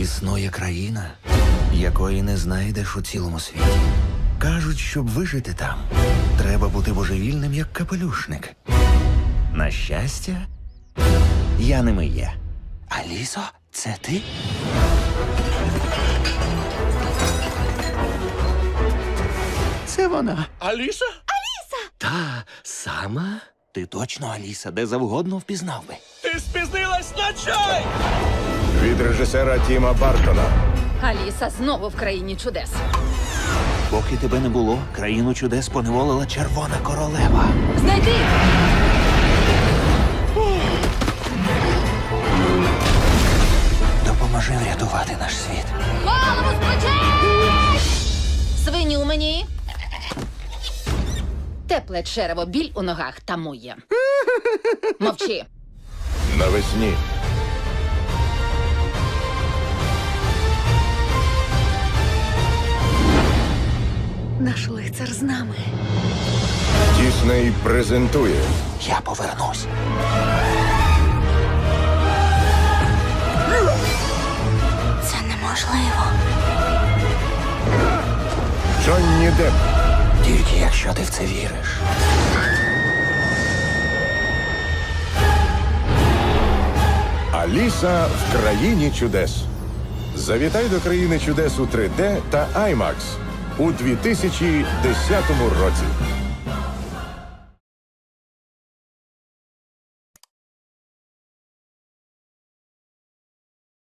Існує країна, якої не знайдеш у цілому світі. Кажуть, щоб вижити там, треба бути божевільним, як капелюшник. На щастя, я ними є. Алісо, це ти? Це вона. Аліса? Та сама? Ти точно Аліса, де завгодно впізнав би. Ти спізнилась на чай! Від режисера Тіма Бартона. Аліса знову в країні чудес. Поки тебе не було, країну чудес поневолила червона королева. Знайди! Допоможи врятувати наш світ. Голову сплече! Свині у мені. Тепле черево, біль у ногах тамує. Мовчи. Навесні. Наш лицар з нами. Дісней презентує Я повернусь. Це неможливо. Джонні Депп. Тільки якщо ти в це віриш. Аліса в країні чудес. Завітай до країни чудес у 3D та IMAX у 2010 році.